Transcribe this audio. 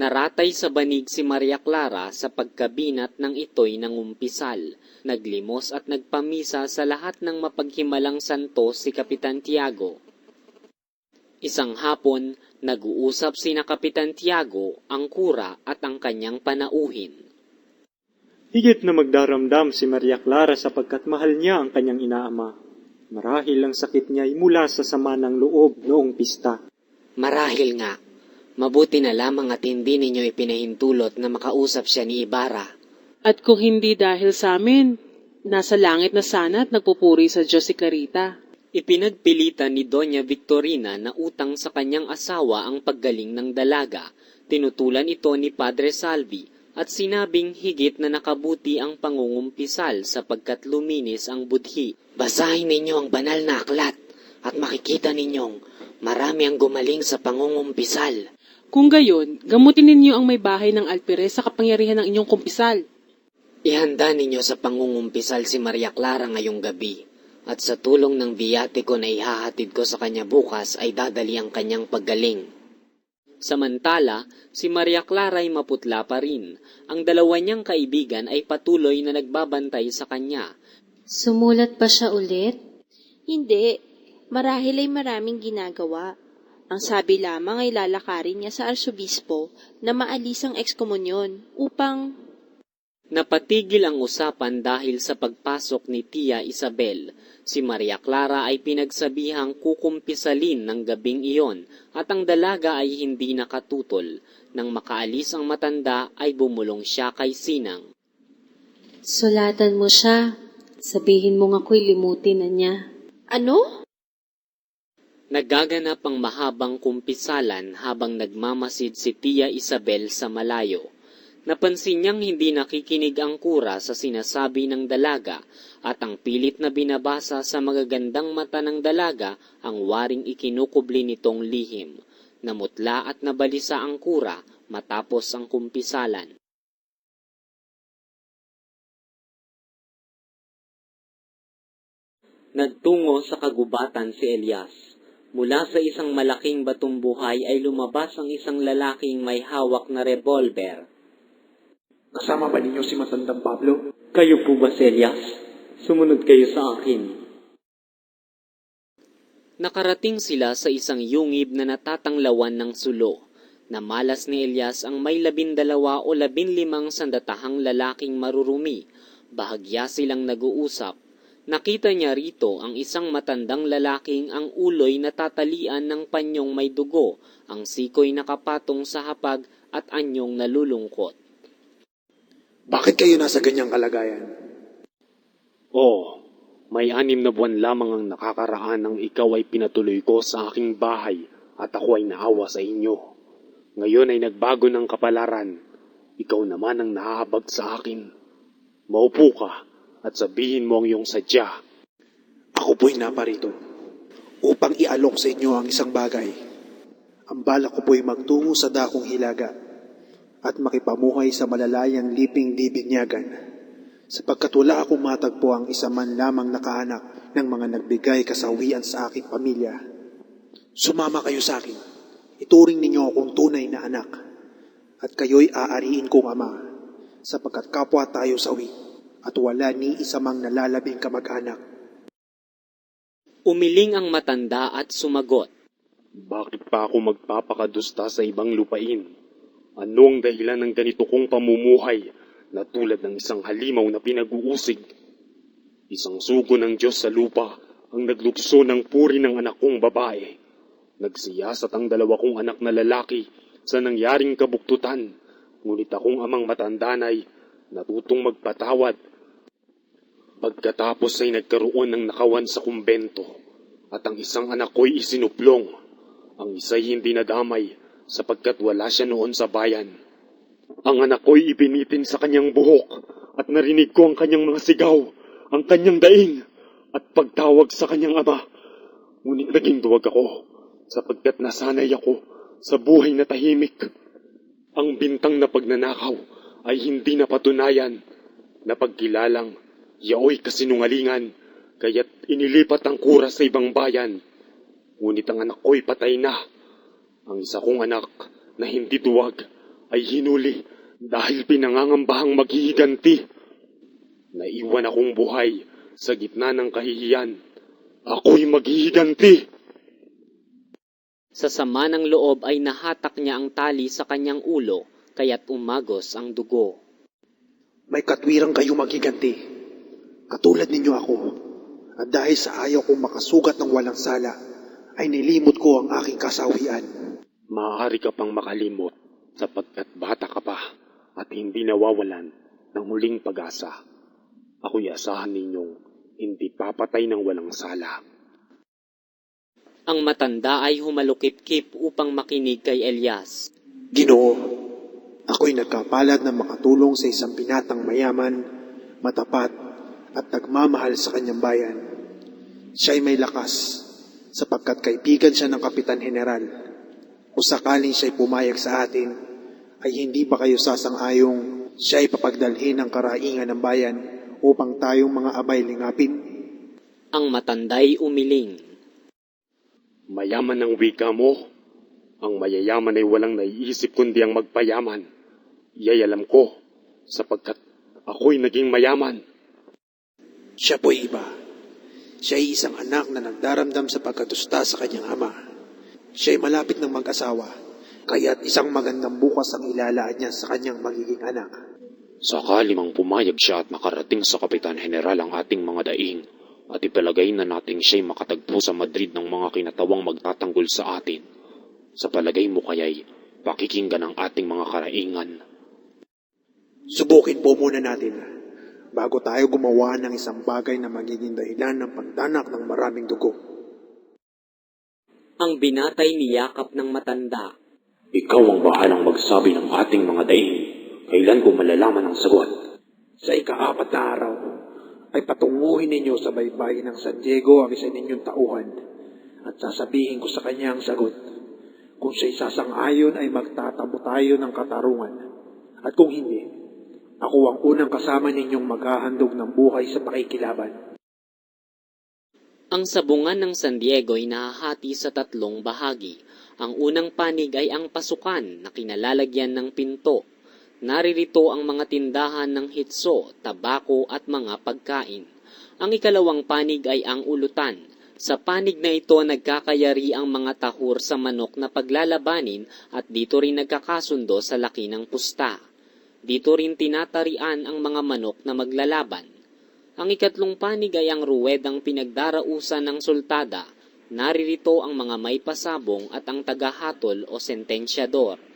Naratay sa banig si Maria Clara sa pagkabinat ng ito'y nangumpisal. Naglimos at nagpamisa sa lahat ng mapaghimalang santo si Kapitan Tiago. Isang hapon, nag-uusap sina Kapitan Tiago, ang kura at ang kanyang panauhin. Higit na magdaramdam si Maria Clara sapagkat mahal niya ang kanyang inaama. Marahil ang sakit niya ay mula sa sama ng loob noong pista. Marahil nga, mabuti na lamang at hindi ninyo ipinahintulot na makausap siya ni Ibarra. At kung hindi dahil sa amin, nasa langit na sana at nagpupuri sa Diyos si Clarita. Ipinagpilitan ni Doña Victorina na utang sa kanyang asawa ang paggaling ng dalaga. Tinutulan ito ni Padre Salvi at sinabing higit na nakabuti ang pangungumpisal sapagkat luminis ang budhi. Basahin ninyo ang banal na aklat at makikita ninyong marami ang gumaling sa pangungumpisal. Kung gayon, gamutin ninyo ang may bahay ng Alpires sa kapangyarihan ng inyong kumpisal. Ihanda ninyo sa pangungumpisal si Maria Clara ngayong gabi. At sa tulong ng biyatiko na ihahatid ko sa kanya bukas ay dadali ang kanyang paggaling. Samantala, si Maria Clara ay maputla pa rin. Ang dalawa niyang kaibigan ay patuloy na nagbabantay sa kanya. Sumulat pa siya ulit? Hindi. Marahil ay maraming ginagawa. Ang sabi lamang ay lalakarin niya sa arsobispo na maalis ang ekskomunyon upang Napatigil ang usapan dahil sa pagpasok ni Tia Isabel. Si Maria Clara ay pinagsabihang kukumpisalin ng gabing iyon at ang dalaga ay hindi nakatutol. Nang makaalis ang matanda ay bumulong siya kay Sinang. Sulatan mo siya. Sabihin mong ako'y limutin na niya. ano? Nagaganap ang mahabang kumpisalan habang nagmamasid si Tia Isabel sa malayo. Napansin niyang hindi nakikinig ang kura sa sinasabi ng dalaga at ang pilit na binabasa sa magagandang mata ng dalaga ang waring ikinukubli nitong lihim. Namutla at nabalisa ang kura matapos ang kumpisalan. Nagtungo sa kagubatan si Elias. Mula sa isang malaking batong buhay ay lumabas ang isang lalaking may hawak na revolver. Kasama ba ninyo si Matandang Pablo? Kayo po ba si Elias? Sumunod kayo sa akin. Nakarating sila sa isang yungib na natatanglawan ng sulo. Namalas ni Elias ang may labindalawa o labinlimang sandatahang lalaking marurumi. Bahagya silang nag-uusap. Nakita niya rito ang isang matandang lalaking ang uloy natatalian ng panyong may dugo, ang sikoy nakapatong sa hapag at anyong nalulungkot. Bakit kayo nasa ganyang kalagayan? Oo, may anim na buwan lamang ang nakakaraan nang ikaw ay pinatuloy ko sa aking bahay at ako ay naawa sa inyo. Ngayon ay nagbago ng kapalaran. Ikaw naman ang nahahabag sa akin. Maupo ka at sabihin mo ang iyong sadya. Ako po'y naparito upang ialok sa inyo ang isang bagay. Ang balak ko po'y magtungo sa dakong hilaga at makipamuhay sa malalayang liping dibinyagan sapagkat wala akong matagpo ang isa man lamang nakaanak ng mga nagbigay kasawian sa aking pamilya. Sumama kayo sa akin. Ituring ninyo akong tunay na anak at kayo'y aariin kong ama sapagkat kapwa tayo sawi at wala ni isa mang nalalabing kamag-anak. Umiling ang matanda at sumagot. Bakit pa ako magpapakadusta sa ibang lupain? Ano ang dahilan ng ganito kong pamumuhay na tulad ng isang halimaw na pinag-uusig? Isang sugo ng Diyos sa lupa ang naglukso ng puri ng anak kong babae. Nagsiyasat ang dalawa kong anak na lalaki sa nangyaring kabuktutan, ngunit akong amang matandanay natutong magpatawad. Pagkatapos ay nagkaroon ng nakawan sa kumbento at ang isang anak ko'y isinuplong. Ang isa'y hindi nadamay sapagkat wala siya noon sa bayan. Ang anak ko'y ibinitin sa kanyang buhok at narinig ko ang kanyang mga sigaw, ang kanyang daing at pagtawag sa kanyang ama. Ngunit naging duwag ako sapagkat nasanay ako sa buhay na tahimik. Ang bintang na pagnanakaw ay hindi napatunayan na pagkilalang yaoy kasinungalingan kaya't inilipat ang kura sa ibang bayan. Ngunit ang anak ko'y patay na. Ang isa kong anak na hindi duwag ay hinuli dahil pinangangambahang maghihiganti. Naiwan akong buhay sa gitna ng kahihiyan. Ako'y maghihiganti. Sa sama ng loob ay nahatak niya ang tali sa kanyang ulo, kaya't umagos ang dugo. May katwirang kayo maghiganti. Katulad ninyo ako. At dahil sa ayaw kong makasugat ng walang sala, ay nilimot ko ang aking kasawian. Maaari ka pang makalimot sapagkat bata ka pa at hindi nawawalan ng muling pag-asa. Ako'y asahan ninyong hindi papatay ng walang sala. Ang matanda ay humalukip-kip upang makinig kay Elias. Ginoo, ako'y nagkapalad na makatulong sa isang binatang mayaman, matapat, at nagmamahal sa kanyang bayan. Siya'y may lakas, sapagkat kaibigan siya ng Kapitan General. O sakaling siya'y pumayag sa atin, ay hindi ba kayo sasang-ayong siya'y papagdalhin ng karaingan ng bayan upang tayong mga abay lingapin? Ang matanda'y umiling. Mayaman ang wika mo. Ang mayayaman ay walang naiisip kundi ang magpayaman. Iyay alam ko, sapagkat ako'y naging mayaman. Siya po'y iba. Siya ay isang anak na nagdaramdam sa pagkatusta sa kanyang ama. Siya ay malapit ng mag-asawa, kaya't isang magandang bukas ang ilalaan niya sa kanyang magiging anak. Sakali mang pumayag siya at makarating sa Kapitan General ang ating mga daing, at ipalagay na nating siya'y makatagpo sa Madrid ng mga kinatawang magtatanggol sa atin. Sa palagay mo kaya'y pakikinggan ang ating mga karaingan. Subukin po muna natin bago tayo gumawa ng isang bagay na magiging dahilan ng pagdanak ng maraming dugo. Ang binatay niyakap ng matanda. Ikaw ang bahalang magsabi ng ating mga daing. Kailan ko malalaman ang sagot? Sa ikaapat na araw, ay patunguhin ninyo sa baybayin ng San Diego ang isa ninyong tauhan at sasabihin ko sa kanya ang sagot. Kung siya'y sasang-ayon ay magtatamo tayo ng katarungan. At kung hindi, ako ang unang kasama ninyong maghahandog ng buhay sa pakikilaban. Ang sabungan ng San Diego ay nahahati sa tatlong bahagi. Ang unang panig ay ang pasukan na kinalalagyan ng pinto. Naririto ang mga tindahan ng hitso, tabako at mga pagkain. Ang ikalawang panig ay ang ulutan. Sa panig na ito nagkakayari ang mga tahur sa manok na paglalabanin at dito rin nagkakasundo sa laki ng pusta. Dito rin tinatarian ang mga manok na maglalaban. Ang ikatlong panig ay ang ruwedang pinagdarausan ng sultada. Naririto ang mga may pasabong at ang tagahatol o sentensyador.